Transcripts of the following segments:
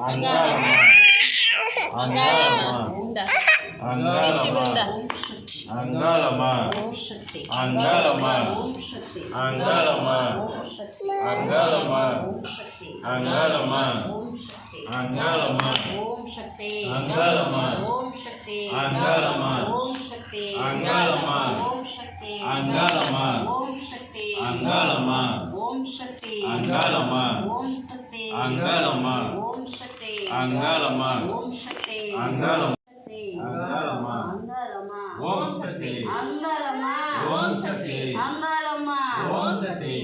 அங்காளம்மா அங்காளம்மா இந்த அங்காளம்மா அங்காளம்மா அங்காளம்மா அங்காளம்மா அங்காளம்மா அங்காளம்மா அங்காளம்மா ஓம் சக்தி அங்காளம்மா ஓம் சக்தி అంగాళమ్మ అంగాళమ్మ అంగాళమ్మ ఓం సతి ఓం సతి ఓం సతి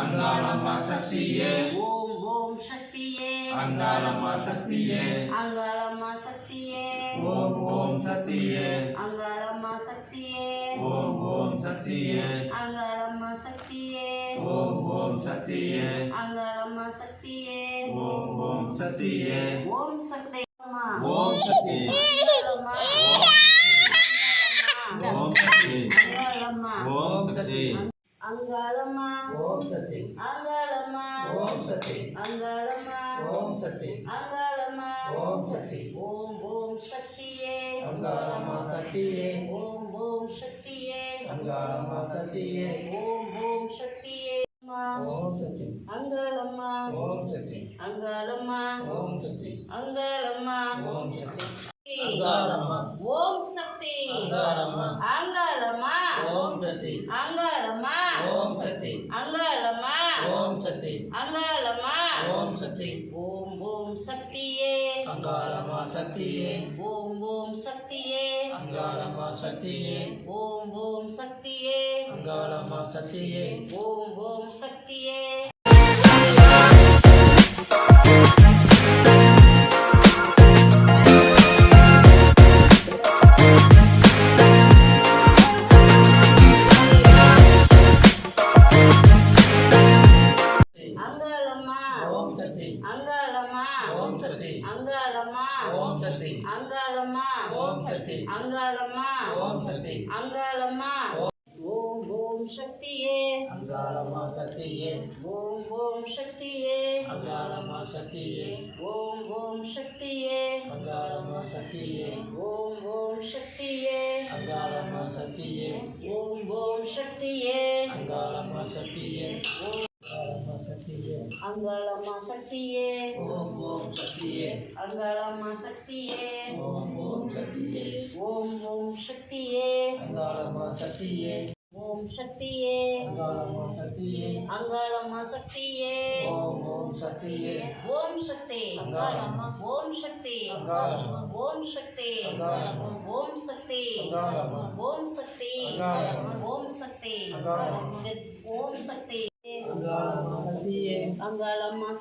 అంగాళమ్మ సక్తియే ఓం ఓం శక్తియే అంగాళమ్మ సక్తియే అంగాళమ్మ సక్తియే ఓం ఓం సక్తియే అంగాళమ్మ సక్తియే ఓం ఓం సక్తియే అంగాళమ్మ సక్తియే ఓం ஓம் சக்தியே. அங்காளம்மா சக்தியே. ஓம் ஓம் சக்தியே. ஓம் சக்தி ஓம் சக்தி. ஓம் சக்தி. ஓம் சக்தி. அங்காளம்மா ஓம் சக்தி. அங்காளம்மா ஓம் சக்தி. அங்காளம்மா ஓம் சக்தி. அங்காளம்மா ஓம் சக்தி. ஓம் ஓம் சக்தியே. அங்காளம்மா சக்தியே. ஓம் ஓம் சக்தியே. அங்காளம்மா சக்தியே. ஓம் ஓம் சக்தியே. அங்காளம்மா. அங்காளம்மா. அங்காளம்மா. ஓம் சக்தி. அங்காளம்மா. அங்காளம்மா. அங்காளம்மா. அங்காளம்மா. ஓம் ஓம் சக்தியே. அங்காளம்மா சக்தியே. ஓம் ஓம் சக்தியே. அங்காளம்மா சக்தியே ஓம் ஓம் சக்தியே. அங்காளம்மா சக்தியே ஓம் ஓம் சக்தியே. அங்காளம்மா. ஓம் சக்தி. அங்காளம்மா. ஓம் சக்தி. அங்காளம்மா. ஓம். ஓம் சக்தியே. அங்காளம்மா சக்தியே. ஓம் ஓம் சக்தியே. அங்காளம்மா சக்தியே. ஓம் ஓம் சக்தியே. அங்காளம்மா சக்தியே. ஓம் ஓம் சக்தியே. அங்காளம்மா சக்தியே. ஓம் ஓம் சக்தியே. அங்காளம்மா சக்தியே. சக்தியே. அங்காளம்மா சக்தியே. ஓம் ஓம் சக்தியே. அங்காளம்மா சக்தியே ஓம் ஓம் சக்தியே. ஓம் ஓம் சக்தியே. அங்காளம்மா சக்தியே ஓம் சக்தியே அங்காளம்மா சக்தியே அங்காளம்மா சக்தியே ஓம் ஓம் சக்தியே. ஓம் சக்தி. அங்காளம்மா. ஓம் சக்தி. அங்காளம்மா. ஓம் சக்தி. அங்காளம்மா. ஓம் சக்தி. அங்காளம்மா. ஓம் சக்தி. அங்காளம்மா. ஓம் சக்தி. அங்காளம்மா. ஓம் சக்தி. அங்காளம்மா சக்தியே. அங்காளம்மா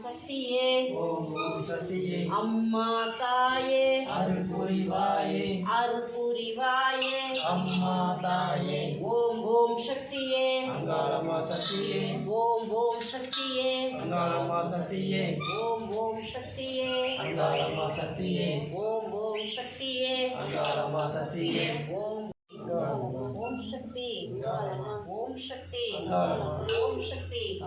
அம்மா தாயே. அருள் புரிவாயே. அருள் புரிவாயே. அம்மா தாயே. ஓம் ஓம் சக்தியே. அங்காளம்மா சக்தியே. ஓம் ஓம் சக்தியே. அங்காளம்மா சக்தியே. ஓம் ஓம் சக்தியே. அங்காளம்மா சக்தியே. ஓம் ஓம் சக்தியே. அங்காளம்மா சக்தியே. ஓம் ஓம் சக்தி. ஓம் சக்தி. ஓம் சக்தி.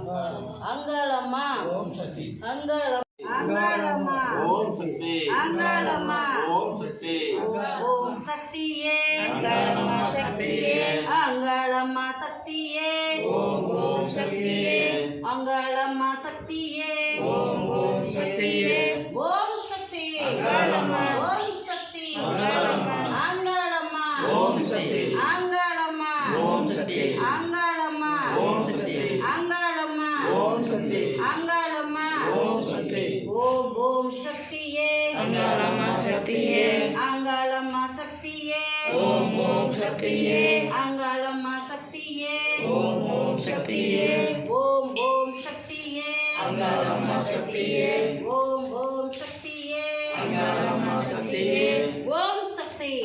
அங்காளம்மா. ஓம் சக்தி. அங்காளம் அங்காளம்மா. ஓம் சக்தி. அங்காளம்மா. ஓம் சக்தி. ஓம் சக்தியே. அங்காளம்மா சக்தியே. அங்காளம்மா சக்தியே. ஓம் ஓம் சக்தியே. அங்காளம்மா சக்தியே. ஓம் ஓம் சக்தியே ஓம் சக்தி அங்காளம்மா. ஓம் சக்தி அங்காளம்மா. அங்காளம்மா ஓம் சக்தி அங்காளம்மா ஓம் சக்தி அங்காளம்மா ஓம் சக்தி அங்காளம்மா ஓம் சக்தி அங்காளம்மா. ஓம் சக்தி ஓம் ஓம் சக்தியே. அங்காளம்மா சக்தியே. அங்காளம்மா சக்தியே. ஓம் ஓம் சக்தியே. அங்காளம்மா சக்தியே. ஓம் ஓம் சக்தியே. ஓம் ஓம் சக்தியே. அங்காளம்மா சக்தியே. ஓம் ஓம் சக்தியே. அங்காளம்மா சக்தியே. ஓம் சக்தி.